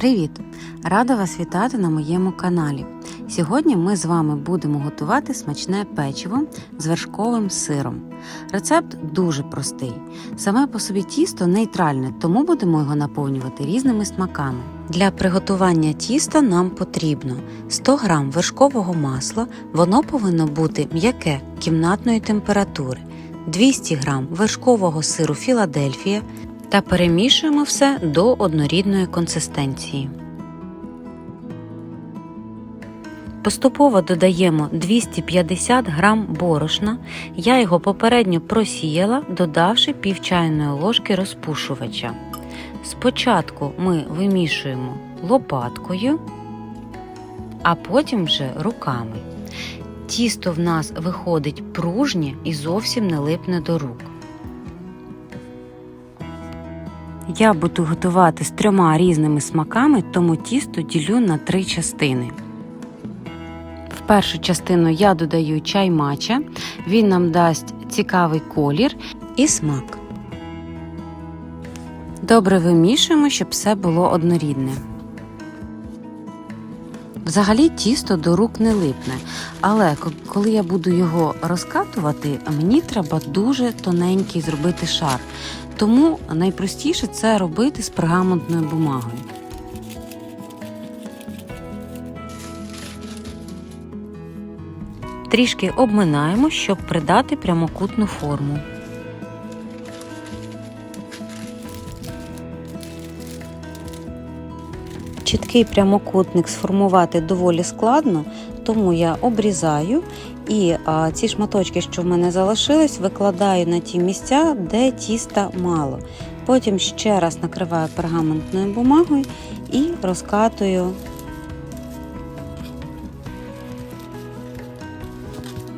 Привіт! Рада вас вітати на моєму каналі. Сьогодні ми з вами будемо готувати смачне печиво з вершковим сиром. Рецепт дуже простий. Саме по собі тісто нейтральне, тому будемо його наповнювати різними смаками. Для приготування тіста нам потрібно 100 г вершкового масла, воно повинно бути м'яке кімнатної температури, 200 г вершкового сиру Філадельфія та перемішуємо все до однорідної консистенції. Поступово додаємо 250 г борошна. Я його попередньо просіяла, додавши пів чайної ложки розпушувача. Спочатку ми вимішуємо лопаткою, а потім вже руками. Тісто в нас виходить пружнє і зовсім не липне до рук. Я буду готувати з трьома різними смаками, тому тісто ділю на три частини. В першу частину я додаю чай мача, він нам дасть цікавий колір і смак. Добре вимішуємо, щоб все було однорідне. Взагалі тісто до рук не липне, але коли я буду його розкатувати, мені треба дуже тоненький зробити шар. Тому найпростіше це робити з пергаментною бумагою. Трішки обминаємо, щоб придати прямокутну форму. Чіткий прямокутник сформувати доволі складно, тому я обрізаю і а, ці шматочки, що в мене залишились, викладаю на ті місця, де тіста мало. Потім ще раз накриваю пергаментною бумагою і розкатую.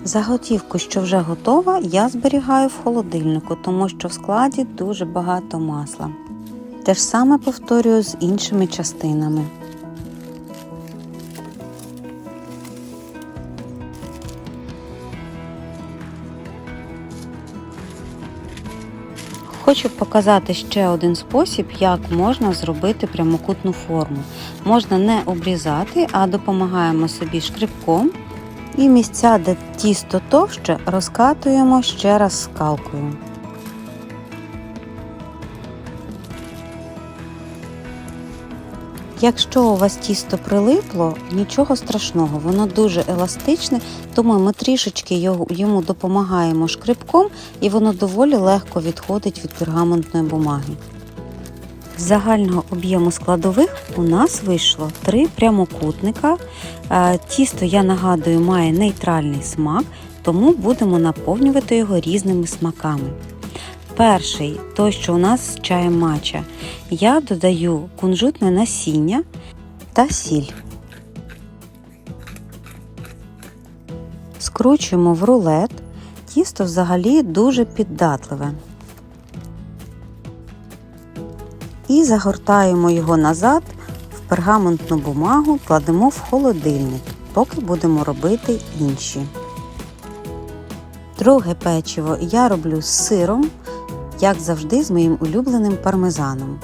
Заготівку, що вже готова, я зберігаю в холодильнику, тому що в складі дуже багато масла. Те ж саме повторюю з іншими частинами. Хочу показати ще один спосіб, як можна зробити прямокутну форму. Можна не обрізати, а допомагаємо собі шкребком. І місця, де тісто товще, розкатуємо ще раз скалкою. Якщо у вас тісто прилипло, нічого страшного, воно дуже еластичне, тому ми трішечки йому допомагаємо шкребком і воно доволі легко відходить від пергаментної бумаги. З загального об'єму складових у нас вийшло три прямокутника. Тісто, я нагадую, має нейтральний смак, тому будемо наповнювати його різними смаками. Перший, той, що у нас з чаєм мача, я додаю кунжутне насіння та сіль. Скручуємо в рулет. Тісто взагалі дуже піддатливе. І загортаємо його назад в пергаментну бумагу, кладемо в холодильник, поки будемо робити інші. Друге печиво я роблю з сиром, як завжди, з моїм улюбленим пармезаном.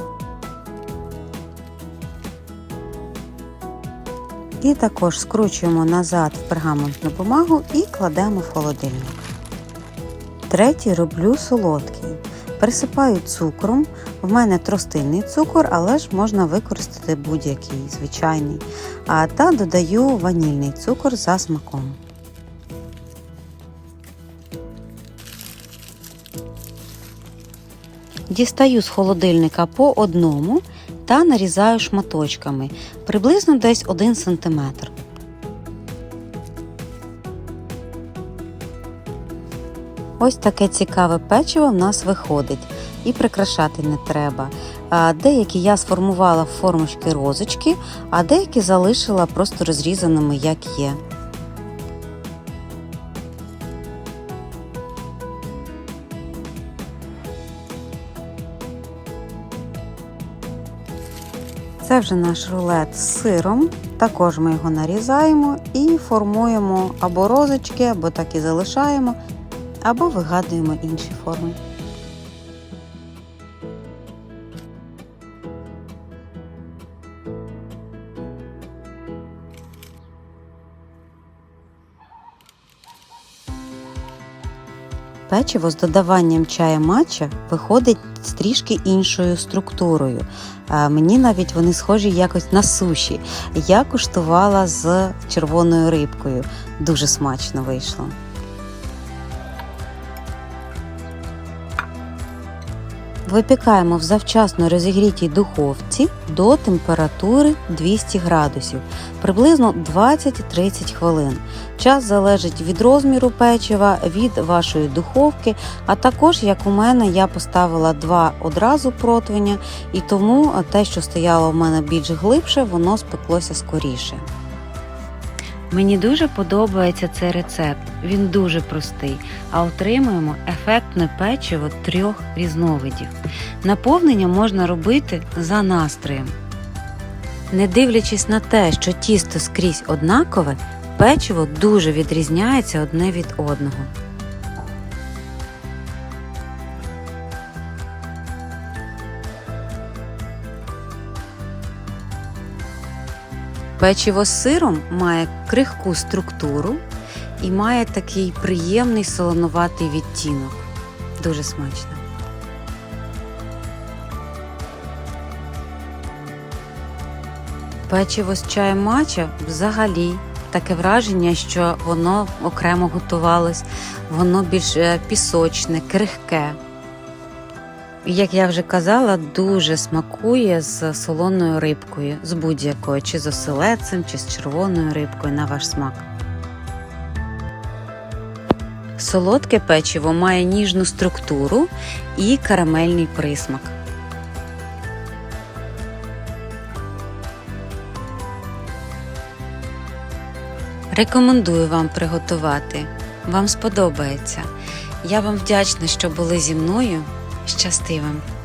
І також скручуємо назад в пергаментну бумагу і кладемо в холодильник. Третій роблю солодкий. Присипаю цукром. В мене тростинний цукор, але ж можна використати будь-який звичайний. А та додаю ванільний цукор за смаком. Дістаю з холодильника по одному та нарізаю шматочками приблизно десь 1 см. Ось таке цікаве печиво в нас виходить. І прикрашати не треба. Деякі я сформувала в формочки розочки, а деякі залишила просто розрізаними, як є. Це вже наш рулет з сиром. Також ми його нарізаємо і формуємо або розочки, або так і залишаємо, або вигадуємо інші форми. Печиво з додаванням чая матча виходить з трішки іншою структурою. Мені навіть вони схожі якось на суші. Я куштувала з червоною рибкою. Дуже смачно вийшло. Випікаємо в завчасно розігрітій духовці до температури 200 градусів, приблизно 20-30 хвилин. Час залежить від розміру печива, від вашої духовки, а також, як у мене, я поставила два одразу противня, і тому те, що стояло в мене більш глибше, воно спеклося скоріше. Мені дуже подобається цей рецепт. Він дуже простий, а отримуємо ефектне печиво трьох різновидів. Наповнення можна робити за настроєм. Не дивлячись на те, що тісто скрізь однакове, печиво дуже відрізняється одне від одного. Печиво з сиром має крихку структуру і має такий приємний солонуватий відтінок. Дуже смачно. Печиво з чаєм матча взагалі таке враження, що воно окремо готувалось, воно більш е, пісочне, крихке. Як я вже казала, дуже смакує з солоною рибкою, з будь-якою, чи з оселедцем, чи з червоною рибкою на ваш смак. Солодке печиво має ніжну структуру і карамельний присмак. Рекомендую вам приготувати. Вам сподобається. Я вам вдячна, що були зі мною. Щасти вам!